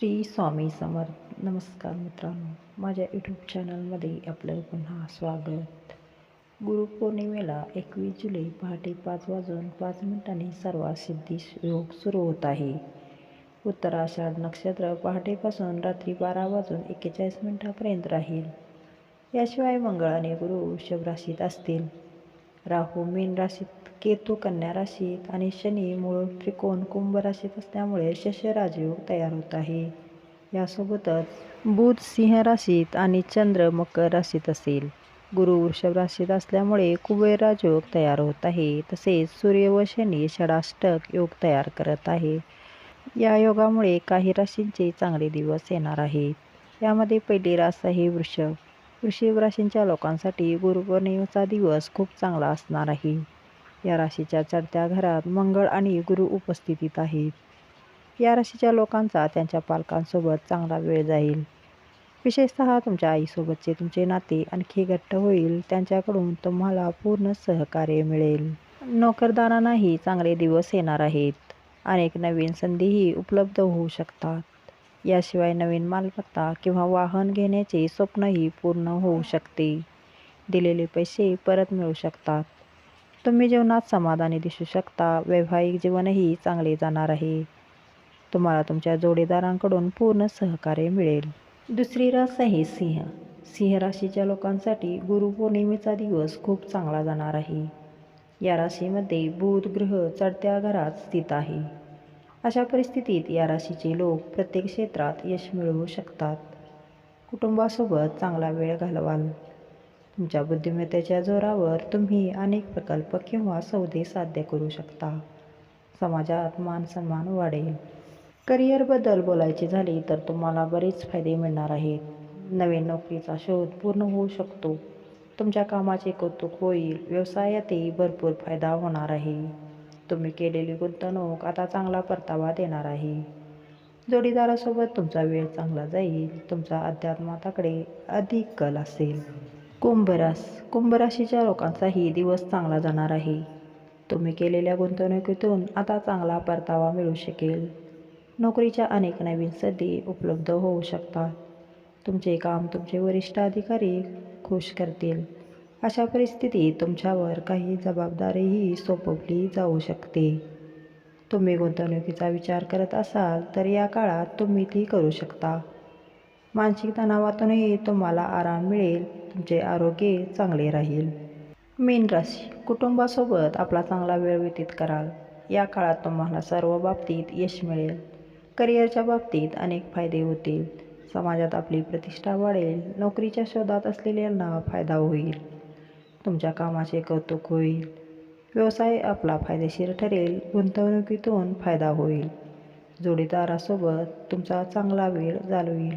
श्री स्वामी समर्थ. नमस्कार मित्रांनो. माझ्या यूट्यूब चॅनलमध्ये आपलं पुन्हा स्वागत. गुरुपौर्णिमेला एकवीस जुलै पहाटे पाच वाजून पाच मिनिटांनी सर्वात सिद्धी योग सुरू होत आहे. उत्तराषाढ नक्षत्र पहाटेपासून रात्री बारा वाजून एक्केचाळीस मिनिटापर्यंत राहील. याशिवाय मंगळ आणि गुरु वृषभ राशीत असतील. राहू मीन राशीत केतू कन्या राशीत आणि शनी मूळ त्रिकोण कुंभ राशीत असल्यामुळे शस्य राजयोग तयार होत आहे. यासोबतच बुध सिंह राशीत आणि चंद्र मकर राशीत असेल. गुरु वृषभ राशीत असल्यामुळे कुबेर राजयोग तयार होत आहे. तसेच सूर्य व शनी षडाष्टक योग तयार करत आहे. या योगामुळे काही राशींचे चांगले दिवस येणार आहेत. यामध्ये पहिली रास आहे वृषभ. वृषभ राशींच्या लोकांसाठी गुरुपौर्णिमेचा दिवस खूप चांगला असणार आहे. या राशीच्या चढत्या घरात मंगळ आणि गुरु उपस्थितीत आहेत. या राशीच्या लोकांचा त्यांच्या पालकांसोबत चांगला वेळ जाईल. विशेषतः तुमच्या आईसोबतचे तुमचे नाते आणखी घट्ट होईल. त्यांच्याकडून तुम्हाला पूर्ण सहकार्य मिळेल. नोकरदारांनाही चांगले दिवस येणार आहेत. अनेक नवीन संधीही उपलब्ध होऊ शकतात. याशिवाय नवीन मालमत्ता किंवा वाहन घेण्याचे स्वप्नही पूर्ण होऊ शकते. दिलेले पैसे परत मिळू शकतात. तुम्ही जीवनात समाधानी दिसू शकता. वैवाहिक जीवनही चांगले जाणार आहे. तुम्हाला तुमच्या जोडीदारांकडून पूर्ण सहकार्य मिळेल. दुसरी रास आहे सिंह. सिंह राशीच्या लोकांसाठी गुरुपौर्णिमेचा दिवस खूप चांगला जाणार आहे. या राशीमध्ये बुध ग्रह चढत्या घरात स्थित आहे. अशा परिस्थितीत या राशीचे लोक प्रत्येक क्षेत्रात यश मिळवू शकतात. कुटुंबासोबत चांगला वेळ घालवाल. तुमच्या बुद्धिमत्तेच्या जोरावर तुम्ही अनेक प्रकल्प किंवा सौदे साध्य करू शकता. समाजात मान सन्मान वाढेल. करिअरबद्दल बोलायचे झाले तर तुम्हाला बरेच फायदे मिळणार आहेत. नवीन नोकरीचा शोध पूर्ण होऊ शकतो. तुमच्या कामाचे कौतुक होईल. व्यवसायातही भरपूर फायदा होणार आहे. तुम्ही केलेली गुंतवणूक आता चांगला परतावा देणार आहे. जोडीदारासोबत तुमचा वेळ चांगला जाईल. तुमचा अध्यात्माताकडे अधिक कल असेल. कुंभरास. कुंभराशीच्या लोकांचाही दिवस चांगला जाणार आहे. तुम्ही केलेल्या गुंतवणुकीतून आता चांगला परतावा मिळू शकेल. नोकरीच्या अनेक नवीन संधी उपलब्ध होऊ शकतात. तुमचे काम तुमचे वरिष्ठ अधिकारी खुश करतील. अशा परिस्थितीत तुमच्यावर काही जबाबदारीही सोपवली जाऊ शकते. तुम्ही गुंतवणुकीचा विचार करत असाल तर या काळात तुम्ही ती करू शकता. मानसिक तणावातूनही तुम्हाला आराम मिळेल. तुमचे आरोग्य चांगले राहील. मीन राशी कुटुंबासोबत आपला चांगला वेळ व्यतीत कराल. या काळात तुम्हाला सर्व बाबतीत यश मिळेल. करिअरच्या बाबतीत अनेक फायदे होतील. समाजात आपली प्रतिष्ठा वाढेल. नोकरीच्या शोधात असलेल्यांना फायदा होईल. तुमच्या कामाचे कौतुक होईल. व्यवसाय आपला फायदेशीर ठरेल. गुंतवणुकीतून फायदा होईल. जोडीदारासोबत तुमचा चांगला वेळ घालवेल